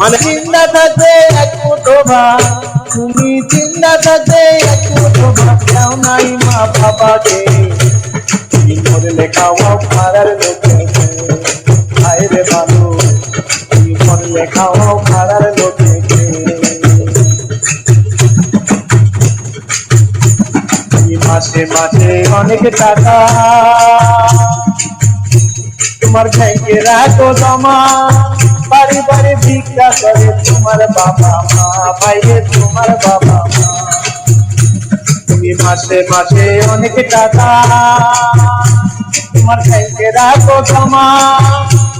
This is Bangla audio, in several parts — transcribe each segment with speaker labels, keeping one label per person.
Speaker 1: মানে চিন্তা থাকবে এক মুঠো তুমি চিন্তা থাকবে এক মুঠো ভাত। দাও নাই মা বাবাকে। মরলে খাওয়া পাড়ার লোকে হায় রে বাবু তুমি মরলে খাওয়া পাড়ার লোকে মাসে মাসে অনেক টাকা তোমার ব্যাংকে রাখো জমা। বাড়ি বাড়ি ভিক্ষা করে তোমার বাবা মা। ভাইয়ে তোমার বাবা মা। তুমি মাসে মাসে অনেক টাকা। তোমার ব্যাংকে রাখো জমা।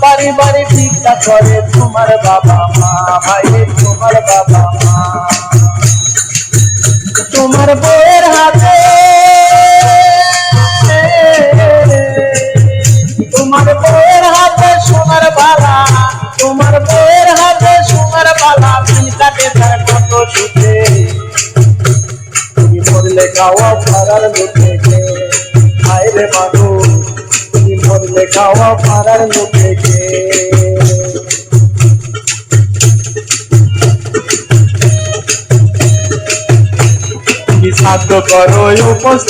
Speaker 1: বাড়ি বাড়ি ভিক্ষা করে তোমার বাবা মা। তোমার বাবা মা। তোমার বইয়ের হাতে তোমার বালা তোমার বইয়ের হাতে সোনার বালা দিন কাটে তার কত সুখে। তুমি মরলে খাওয়া পাড়ার লোকেকে হায় রে মানুষ তুমি মরলে খাওয়া পাড়ার লোকেকে তুমি সাধ্য করো উপোস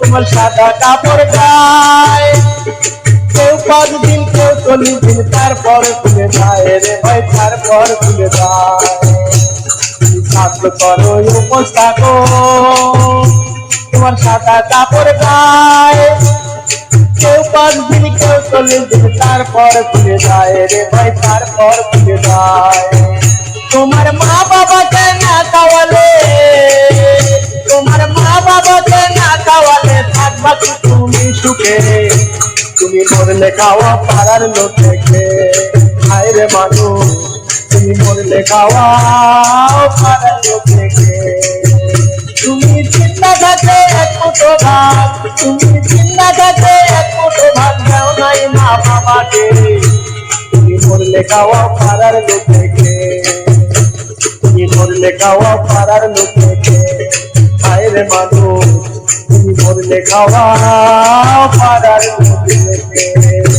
Speaker 1: তোমার সাদা কাপড় গায়ে কেউ পাঁচ দিন কেউ চল্লিশ দিন তারপর খুলে যায় রে ভাই তারপর খুলে যায়। তুমি করো উপোস থাকো তোমার সাদা কাপড় গায়ে। কেউ পাঁচ দিন কেউ চল্লিশ দিন তারপর খুলে যায় রে ভাই তারপর খুলে যায়। তোমার মা বাবাকে না খাওয়ালে তোমার মা বাবাকে না খাওয়ালে, থাকবা তুমি সুখে তুমি মরলে খাওয়া পাড়ার লোকেকে হায় রে মানুষ, তুমি মরলে খাওয়া পাড়ার লোকেকে তুমি চিন্তা থাকে এক মুঠো ভাত, তুমি চিন্তা থাকে এক মুঠো ভাত দাও নাই মা বাবাকে। তুমি মরলে খাওয়া পাড়ার লোকেকে তুমি মরলে খাওয়া পাড়ার লোকেকে হায় রে মানুষ, তুমি মরলে খাওয়া পাড়ার Thank you.